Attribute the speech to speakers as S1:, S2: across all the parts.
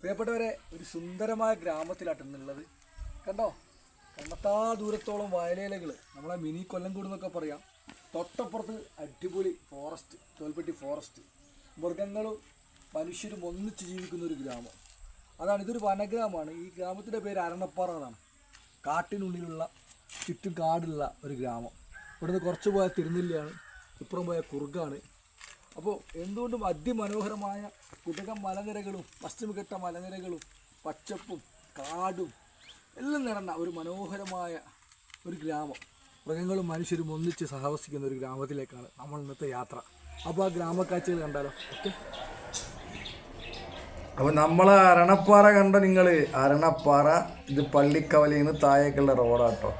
S1: പ്രിയപ്പെട്ടവരെ ഒരു സുന്ദരമായ ഗ്രാമത്തിലാട്ടുന്നുള്ളത് കണ്ടോ? കണ്ണത്താ ദൂരത്തോളം വയലേലകൾ നമ്മളെ മിനി കൊല്ലംകൂട് എന്നൊക്കെ പറയാം. തൊട്ടപ്പുറത്ത് അടിപൊളി ഫോറസ്റ്റ് തോൽപ്പെട്ടി ഫോറസ്റ്റ് മൃഗങ്ങളും മനുഷ്യരും ഒന്നിച്ച് ജീവിക്കുന്ന ഒരു ഗ്രാമം. അതാണ് ഇതൊരു വനഗ്രാമമാണ്. ഈ ഗ്രാമത്തിന്റെ പേര് അരണപ്പാറ എന്നാണ്. കാട്ടിനുള്ളിലുള്ള ചുറ്റും കാടുള്ള ഒരു ഗ്രാമം. ഇവിടുന്ന് കുറച്ച് പോയാൽ തിരുനെല്ലിയാണ് ഇപ്പുറം പോയാൽ കുറുകാണ്. അപ്പോൾ എന്തുകൊണ്ടും അതിമനോഹരമായ കുടകം മലനിരകളും പശ്ചിമഘട്ട മലനിരകളും പച്ചപ്പും കാടും എല്ലാം നിറഞ്ഞ ഒരു മനോഹരമായ ഒരു ഗ്രാമം. മൃഗങ്ങളും മനുഷ്യരും ഒന്നിച്ച് സഹവസിക്കുന്ന ഒരു ഗ്രാമത്തിലേക്കാണ് നമ്മൾ ഇന്നത്തെ യാത്ര. അപ്പോൾ ആ ഗ്രാമക്കാഴ്ചകൾ കണ്ടാലോ? ഓക്കെ.
S2: അപ്പോൾ നമ്മൾ അരണപ്പാറ കണ്ട നിങ്ങൾ അരണപ്പാറ ഇത് പള്ളിക്കവലയിൽ നിന്ന് താഴേക്കുള്ള റോഡാട്ടോ.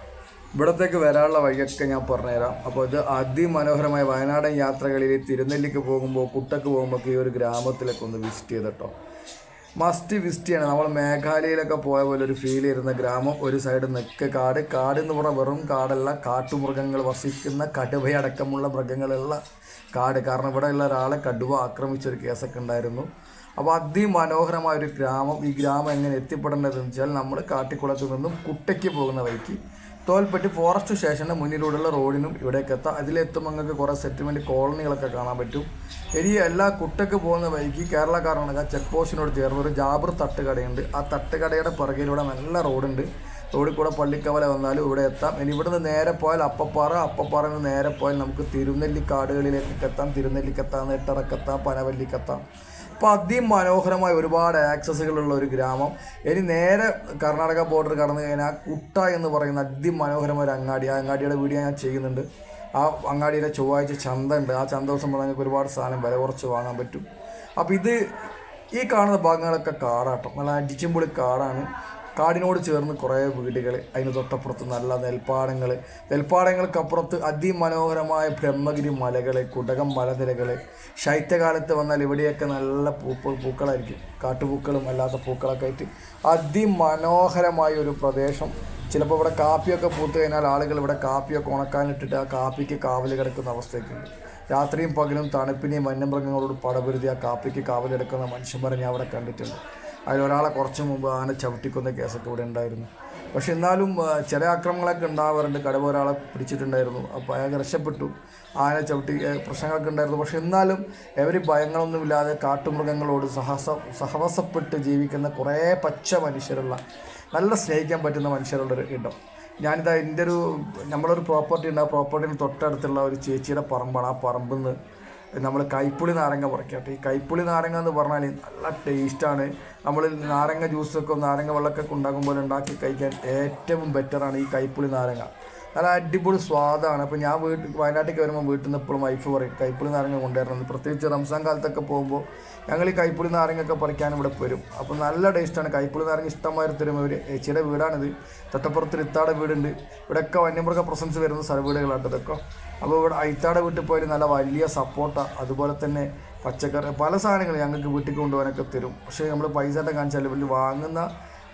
S2: ഇവിടത്തേക്ക് വരാനുള്ള വഴിയൊക്കെ ഞാൻ പറഞ്ഞുതരാം. അപ്പോൾ ഇത് അതിമനോഹരമായ വയനാടൻ യാത്രകളിൽ തിരുനെല്ലിക്ക് പോകുമ്പോൾ കുട്ടക്ക് പോകുമ്പോൾ ഈ ഒരു ഗ്രാമത്തിലൊക്കെ ഒന്ന് വിസിറ്റ് ചെയ്തിട്ടോ മസ്റ്റ് വിസിറ്റ് ചെയ്യണം. നമ്മൾ മേഘാലയയിലൊക്കെ പോയ പോലെ ഒരു ഫീൽ ചെയ്യുന്ന ഗ്രാമം. ഒരു സൈഡ് നിൽക്ക് കാട്. കാട് എന്ന് പറഞ്ഞാൽ വെറും കാടല്ല. കാട്ടുമൃഗങ്ങൾ വസിക്കുന്ന കടുവയടക്കമുള്ള മൃഗങ്ങളുള്ള കാട്. കാരണം ഇവിടെയുള്ള ഒരാളെ കടുവ ആക്രമിച്ചൊരു കേസൊക്കെ ഉണ്ടായിരുന്നു. അപ്പോൾ അതിമനോഹരമായ ഒരു ഗ്രാമം. ഈ ഗ്രാമം എങ്ങനെ എത്തിപ്പെടേണ്ടതെന്ന് വെച്ചാൽ നമ്മൾ കാട്ടിക്കുളത്ത് നിന്നും കുട്ടയ്ക്ക് പോകുന്ന വഴിക്ക് തോൽപ്പെട്ടി ഫോറസ്റ്റ് സ്റ്റേഷന്റെ മുന്നിലൂടെയുള്ള റോഡിനും ഇവിടേക്ക് എത്താം. അതിലെത്തുമ്പോൾ നിങ്ങൾക്ക് കുറേ സെറ്റിൽമെന്റ് കോളനികളൊക്കെ കാണാൻ പറ്റും. ഇനി എല്ലാ കുട്ടക്ക് പോകുന്ന വഴിക്ക് കേരള കർണാടക ചെക്ക് പോസ്റ്റിനോട് ചേർന്ന് ഒരു ജാബർ തട്ടുകടയുണ്ട്. ആ തട്ടുകടയുടെ പുറകിലൂടെ നല്ല റോഡുണ്ട് റോഡിൽ കൂടെ പള്ളിക്കവല വന്നാലും ഇവിടെ എത്താം. ഇനി ഇവിടുന്ന് നേരെ പോയാൽ അപ്പപ്പാറ. അപ്പപ്പാറയിൽ നിന്ന് നേരെ പോയാൽ നമുക്ക് തിരുനെല്ലി കാടുകളിലേക്ക് എത്താം. തിരുനെല്ലിക്കെത്താം നെട്ടറക്കെത്താം പനവല്ലിക്കെത്താം. അതിമനോഹരമായ ഒരുപാട് ആക്സസുകളുള്ള ഒരു ഗ്രാമം. ഇനി നേരെ കർണാടക ബോർഡർ കടന്നു കഴിഞ്ഞാൽ കുട്ട എന്ന് പറയുന്ന അതിമനോഹരമായ ഒരു അങ്ങാടി. ആ അങ്ങാടിയുടെ വീഡിയോ ഞാൻ ചെയ്യുന്നുണ്ട്. ആ അങ്ങാടിയുടെ ചൊവ്വാഴ്ച ചന്ത ഉണ്ട് ആ ചന്ത ദിവസം പറഞ്ഞാൽ ഒരുപാട് സാധനം വില കുറച്ച് വാങ്ങാൻ പറ്റും. അപ്പോൾ ഇത് ഈ കാണുന്ന ഭാഗങ്ങളൊക്കെ കാടാട്ടം. നല്ല അടിച്ചുംപൊളി കാടാണ്. കാടിനോട് ചേർന്ന് കുറേ വീടുകൾ അതിന് തൊട്ടപ്പുറത്ത് നല്ല നെൽപ്പാടങ്ങൾ നെൽപ്പാടങ്ങൾക്കപ്പുറത്ത് അതിമനോഹരമായ ബ്രഹ്മഗിരി മലകൾ കുടകം മലനിരകൾ ശൈത്യകാലത്ത് വന്നാൽ ഇവിടെയൊക്കെ നല്ല പൂപ്പ പൂക്കളായിരിക്കും. കാട്ടുപൂക്കളും അല്ലാത്ത പൂക്കളൊക്കെ ആയിട്ട് അതിമനോഹരമായ ഒരു പ്രദേശം. ചിലപ്പോൾ ഇവിടെ കാപ്പിയൊക്കെ പൂത്ത് കഴിഞ്ഞാൽ ആളുകൾ ഇവിടെ കാപ്പിയൊക്കെ ഉണക്കാനിട്ടിട്ട് ആ കാപ്പിക്ക് കാവൽ കിടക്കുന്ന അവസ്ഥയൊക്കെയുണ്ട് രാത്രിയും പകലും തണുപ്പിനെയും വന്യമൃഗങ്ങളോട് പടപുരുതി ആ കാപ്പിക്ക് കാവലെടുക്കുന്ന മനുഷ്യന്മാരെ ഞാൻ അവിടെ കണ്ടിട്ടുണ്ട്. അതിലൊരാളെ കുറച്ച് മുമ്പ് ആന ചവിട്ടിക്കുന്ന കേസൊക്കെ ഇവിടെ ഉണ്ടായിരുന്നു. പക്ഷെ എന്നാലും ചില ആക്രമണങ്ങളൊക്കെ ഉണ്ടാവാറുണ്ട്. കടുവ ഒരാളെ പിടിച്ചിട്ടുണ്ടായിരുന്നു. അപ്പോൾ അയാൾ രക്ഷപ്പെട്ടു. ആന ചവിട്ടി പ്രശ്നങ്ങളൊക്കെ ഉണ്ടായിരുന്നു. പക്ഷെ എന്നാലും എവരി ഭയങ്ങളൊന്നുമില്ലാതെ കാട്ടുമൃഗങ്ങളോട് സഹസ സഹവാസപ്പെട്ട് ജീവിക്കുന്ന കുറേ പച്ച മനുഷ്യരുള്ള നല്ല സ്നേഹിക്കാൻ പറ്റുന്ന മനുഷ്യരുള്ളൊരു ഒരു ഇടം. ഞാനിതാ എന്റെ ഒരു നമ്മളൊരു പ്രോപ്പർട്ടി ഉണ്ട്. ആ പ്രോപ്പർട്ടിന് തൊട്ടടുത്തുള്ള ഒരു ചേച്ചിയുടെ പറമ്പാണ്. ആ പറമ്പിൽ നിന്ന് നമ്മൾ കൈപ്പുളി നാരങ്ങ പറിക്കട്ടെ. ഈ കൈപ്പുളി നാരങ്ങ എന്ന് പറഞ്ഞാൽ നല്ല ടേസ്റ്റാണ് നമ്മൾ നാരങ്ങ ജ്യൂസൊക്കെ നാരങ്ങ വെള്ളമൊക്കെ ഉണ്ടാക്കുമ്പോൾ ഉണ്ടാക്കി കഴിക്കാൻ ഏറ്റവും ബെറ്ററാണ് ഈ കൈപ്പുളി നാരങ്ങ. നല്ല അടിപൊളി സ്വാദാണ്. അപ്പോൾ ഞാൻ വീട്ടിൽ വയനാട്ടിലേക്ക് വരുമ്പോൾ വീട്ടിൽ നിന്ന് എപ്പോഴും വൈഫ് പറയും കൈപ്പുളി നാരങ്ങ കൊണ്ടുവരണം. പ്രത്യേകിച്ച് റംസാൻ കാലത്തൊക്കെ പോകുമ്പോൾ ഞങ്ങൾ ഈ കൈപ്പുളി നാരങ്ങയൊക്കെ പറിക്കാൻ ഇവിടെ വരും. അപ്പോൾ നല്ല ടേസ്റ്റാണ് കൈപ്പുളി നാരങ്ങ ഇഷ്ടമായി തരും ഇവർ ഏച്ചിയുടെ വീടാണിത്. തൊട്ടപ്പുറത്ത് ഇത്താടെ വീടുണ്ട്. ഇവിടെയൊക്കെ വന്യമൃഗ പ്രസൻസ് വരുന്ന സ്ഥല വീടുകളാണ് ഇതൊക്കെ. അപ്പോൾ ഇവിടെ ഐത്താടെ വീട്ടിൽ പോയാൽ നല്ല വലിയ സപ്പോർട്ട അതുപോലെ തന്നെ പച്ചക്കറി പല സാധനങ്ങൾ ഞങ്ങൾക്ക് വീട്ടിൽ കൊണ്ടുപോകാനൊക്കെ തരും. പക്ഷേ നമ്മൾ പൈസ കാണിച്ചാൽ വലിയ വാങ്ങുന്ന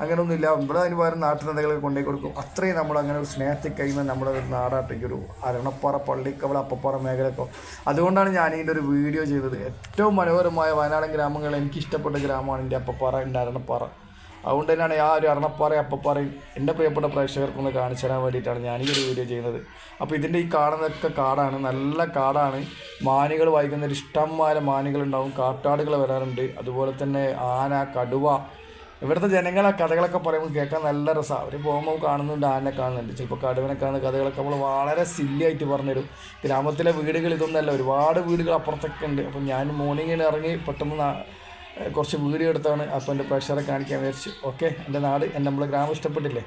S2: അങ്ങനെയൊന്നുമില്ല ഇവിടെ അതിന് പകരം നാട്ടിനെന്തെങ്കിലുമൊക്കെ കൊണ്ടേ കൊടുക്കും. അത്രയും നമ്മൾ അങ്ങനെ ഒരു സ്നേഹത്തിൽ കഴിയുന്ന നമ്മുടെ ഒരു നാടാട്ടേക്ക് ഒരു അരണപ്പാറ പള്ളിക്കവള അപ്പപ്പാറ മേഖലയൊക്കെ. അതുകൊണ്ടാണ് ഞാൻ ഇതിന്റെ ഒരു വീഡിയോ ചെയ്തത്. ഏറ്റവും മനോഹരമായ വയനാടൻ ഗ്രാമങ്ങൾ എനിക്ക് ഇഷ്ടപ്പെട്ട ഗ്രാമമാണ് എന്റെ അപ്പപ്പാറ എന്റെ അരണപ്പാറ. അതുകൊണ്ട് തന്നെയാണ് ആ ഒരു അരണപ്പാറ അപ്പപ്പാറയും എന്റെ പ്രിയപ്പെട്ട പ്രേക്ഷകർക്കൊന്ന് കാണിച്ചു തരാൻ വേണ്ടിയിട്ടാണ് ഒരു വീഡിയോ ചെയ്യുന്നത്. അപ്പോൾ ഇതിന്റെ ഈ കാണുന്നതൊക്കെ കാടാണ്. നല്ല കാടാണ്. മാനുകൾ വൈകുന്നേരം ഇഷ്ടംമാരെ മാനുകളുണ്ടാവും. കാട്ടാടുകൾ വരാറുണ്ട്. അതുപോലെ തന്നെ ആന കടുവ ഇവിടുത്തെ ജനങ്ങൾ ആ കഥകളൊക്കെ പറയുമ്പോൾ കേൾക്കാൻ നല്ല രസമാണ് അവർ പോകുമ്പോൾ കാണുന്നുണ്ട് ആനെ കാണുന്നുണ്ട് ചിലപ്പോൾ കടുവനെ കാണുന്ന കഥകളൊക്കെ നമ്മൾ വളരെ സില്ലി ആയിട്ട് പറഞ്ഞുതരും. ഗ്രാമത്തിലെ വീടുകൾ ഇതൊന്നല്ല ഒരുപാട് വീടുകൾ അപ്പുറത്തൊക്കെ ഉണ്ട്. അപ്പം ഞാൻ മോർണിംഗിന് ഇറങ്ങി പെട്ടെന്ന് കുറച്ച് വീഡിയോ എടുത്താണ്. അപ്പോൾ എന്റെ പ്രേക്ഷകരെ കാണിക്കാൻ വിചാരിച്ചു. ഓക്കെ എന്റെ നാട് എന്റെ നമ്മളെ ഗ്രാമം ഇഷ്ടപ്പെട്ടില്ലേ?